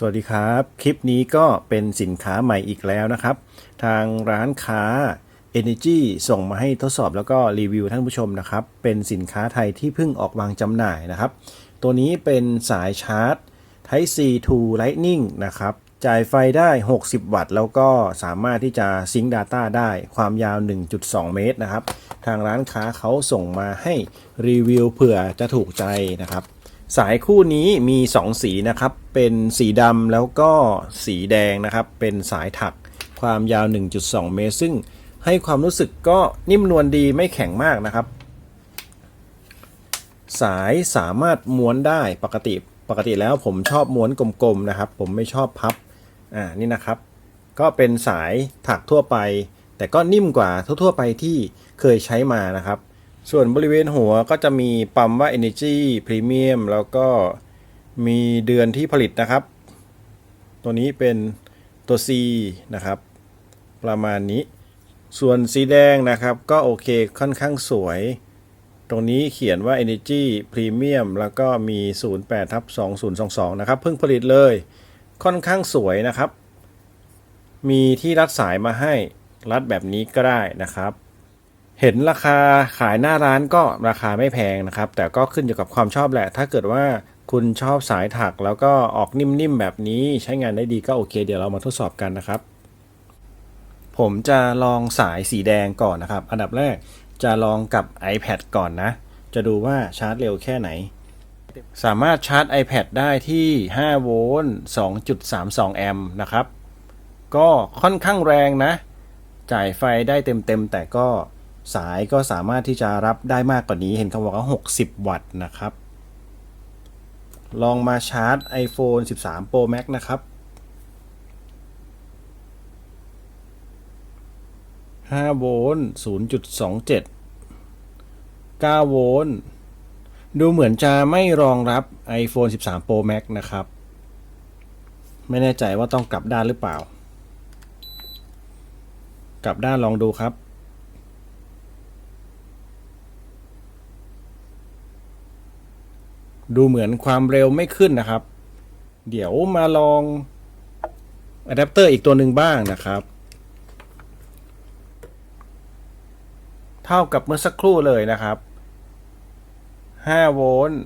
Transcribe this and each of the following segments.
สวัสดีครับ คลิปนี้ก็เป็นสินค้าใหม่อีกแล้วนะครับ ทางร้านค้า Energy ส่งมาให้ทดสอบแล้วก็รีวิวท่านผู้ชมนะครับ เป็นสินค้าไทยที่เพิ่งออกวางจำหน่ายนะครับ ตัวนี้เป็นสายชาร์จ Type C to Lightning นะครับ จ่ายไฟได้ 60 วัตต์ แล้วก็สามารถที่จะซิงค์ Data ได้ความยาว 1.2 เมตรนะครับ ทางร้านค้าเขาส่งมาให้รีวิวเผื่อจะถูกใจนะครับ สายคู่นี้มี 2 สีนะครับ เป็นสีดำแล้วก็สีแดงนะครับ เป็นสายถักความยาว 1.2 เมตร ซึ่งให้ความรู้สึกก็นิ่มนวลดีไม่แข็งมากนะครับ สายสามารถม้วนได้ปกติปกติแล้วผมชอบม้วนกลมๆนะครับ ผมไม่ชอบพับอ่านี่นะครับ ก็เป็นสายถักทั่วไป แต่ก็นิ่มกว่าทั่วๆไปที่เคยใช้มานะครับ ส่วนบริเวณหัวก็จะมีปั๊มว่า Energy Premium แล้วก็มีเดือนที่ผลิตนะครับ ตัวนี้เป็นตัว C นะครับ ประมาณนี้ ส่วนสีแดงนะครับก็โอเคค่อนข้างสวย ตรงนี้เขียนว่า Energy Premium แล้วก็มี 08ทับ2022 นะครับ เพิ่งผลิตเลย ค่อนข้างสวยนะครับ มีที่รัดสายมาให้รัดแบบนี้ก็ได้นะครับ เห็นราคาขายหน้าร้านก็ราคาไม่แพงนะครับ แต่ก็ขึ้นอยู่กับความชอบแหละ ถ้าเกิดว่าคุณชอบสายถักแล้วก็ออกนิ่มๆแบบนี้ใช้งานได้ดีก็โอเค เดี๋ยวเรามาทดสอบกันนะครับ ผมจะลองสายสีแดงก่อนนะครับ อันดับแรกจะลองกับ iPad ก่อนนะ จะดูว่าชาร์จเร็วแค่ไหน สามารถชาร์จ iPad ได้ที่ 5 โวลต์ 2.32 แอมป์นะครับ ก็ค่อนข้างแรงนะ จ่ายไฟได้เต็มๆแต่ก็ สายก็สามารถที่จะรับได้มากกว่านี้ เห็นเขาบอกว่า 60 วัตต์นะครับ ลองมาชาร์จ iPhone 13 Pro Max นะครับ5โวลต์0.27 9โวลต์ดูเหมือนจะไม่รองรับ iPhone 13 Pro Max นะครับ ไม่แน่ใจว่าต้องกลับด้านหรือเปล่า กลับด้านลองดูครับ ดูเหมือนความเร็วไม่ขึ้นนะครับ เดี๋ยวมาลองอะแดปเตอร์อีกตัวหนึ่งบ้างนะครับ เท่ากับเมื่อสักครู่เลยนะครับ5โวลต์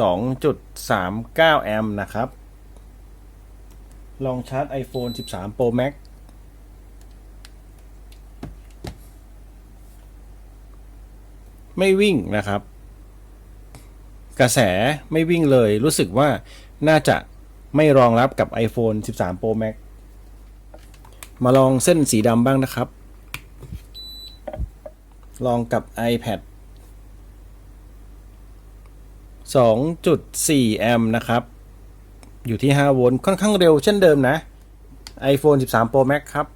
2.39 แอมป์นะครับ ลองชาร์จ iPhone 13 Pro Max ไม่วิ่งนะครับ กระแสไม่วิ่งเลย รู้สึกว่าน่าจะไม่รองรับกับ iPhone 13 Pro Max มาลองเส้นสีดำบ้างนะครับ ลองกับ iPad 2.4 แอมป์นะครับ อยู่ที่ 5 โวลต์ ค่อนข้างเร็วเช่นเดิมนะ iPhone 13 Pro Max ครับ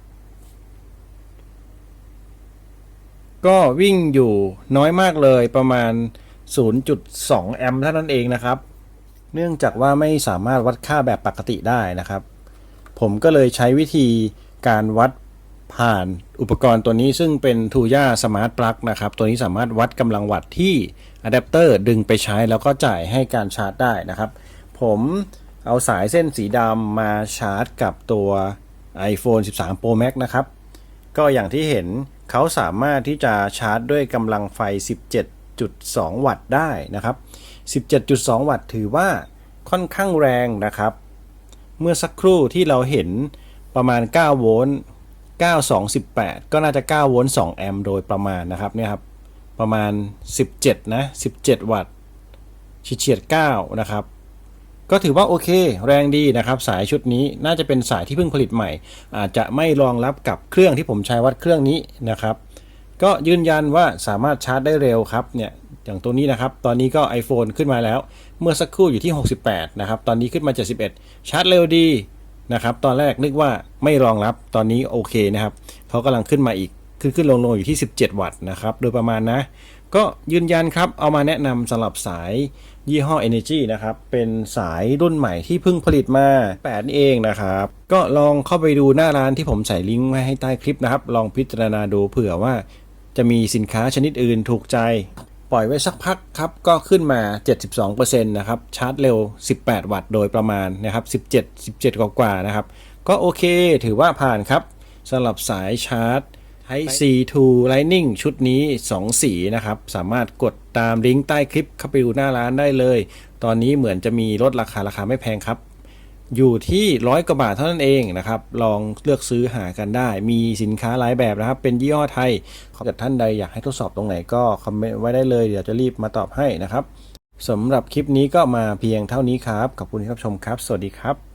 ก็วิ่งอยู่น้อยมากเลยประมาณ 0.2 แอมป์เท่านั้นเองนะครับ เนื่องจากว่าไม่สามารถวัดค่าแบบปกติได้นะครับ ผมก็เลยใช้วิธีการวัดผ่านอุปกรณ์ตัวนี้ซึ่งเป็น t ูย่าสมาร์ทปลั๊กนะครับ ตัวนี้สามารถวัดกำลังวัตต์ที่อะแดปเตอร์ดึงไปใช้แล้วก็จ่ายให้การชาร์จได้นะครับ ผมเอาสายเส้นสีดำมาชาร์จกับตัว iPhone 13 Pro Max นะครับ ก็อย่างที่เห็นเขาสามารถที่จะชาร์จด้วยกำลังไฟ 17.2 วัตต์ได้นะครับ 17.2 วัตต์ถือว่าค่อนข้างแรงนะครับ เมื่อสักครู่ที่เราเห็นประมาณ 9 โวลต์ 9218 ก็น่าจะ 9 โวลต์ 2 แอมป์โดยประมาณนะครับเนี่ยครับ ประมาณ 17 นะ 17 วัตต์เฉียด9นะครับ ก็ถือว่าโอเค แรงดีนะครับ สายชุดนี้น่าจะเป็นสายที่เพิ่งผลิตใหม่ อาจจะไม่รองรับกับเครื่องที่ผมใช้วัดเครื่องนี้นะครับ ก็ยืนยันว่าสามารถชาร์จได้เร็วครับเนี่ยอย่างตัวนี้นะครับ ตอนนี้ก็ iPhone ขึ้นมาแล้ว เมื่อสักครู่อยู่ที่ 68 นะครับ ตอนนี้ขึ้นมา 71 ชาร์จเร็วดีนะครับ ตอนแรกนึกว่าไม่รองรับ ตอนนี้โอเคนะครับ เขากำลังขึ้นมาอีก ขึ้นขึ้นลงลงอยู่ที่ 17 วัตต์นะครับ โดยประมาณนะ ก็ยืนยันครับ เอามาแนะนำสำหรับสายยี่ห้อ Energy นะครับ เป็นสายรุ่นใหม่ที่เพิ่งผลิตมา8นี่เองนะครับ ก็ลองเข้าไปดูหน้าร้านที่ผมใส่ลิงก์ไว้ให้ใต้คลิปนะครับ ลองพิจารณาดูเผื่อว่า จะมีสินค้าชนิดอื่นถูกใจ ปล่อยไว้สักพักครับ ก็ขึ้นมา 72%นะครับชาร์จเร็ว 18 วัตต์โดยประมาณนะครับ17 17 กว่าๆนะครับ ก็โอเคถือว่าผ่านครับสำหรับสายชาร์จ Type C to Lightning ชุดนี้ 2 สีนะครับ สามารถกดตามลิงก์ใต้คลิปเข้าไปดูหน้าร้านได้เลย ตอนนี้เหมือนจะมีลดราคาราคาไม่แพงครับ อยู่ที่ร้อยกว่าบาทเท่านั้นเองนะครับ ลองเลือกซื้อหากันได้ มีสินค้าหลายแบบนะครับ เป็นยี่ห้อไทยถ้าเกิดท่านใดอยากให้ทดสอบตรงไหนก็คอมเมนต์ไว้ได้เลย เดี๋ยวจะรีบมาตอบให้นะครับสำหรับคลิปนี้ก็มาเพียงเท่านี้ครับ ขอบคุณที่รับชมครับ สวัสดีครับ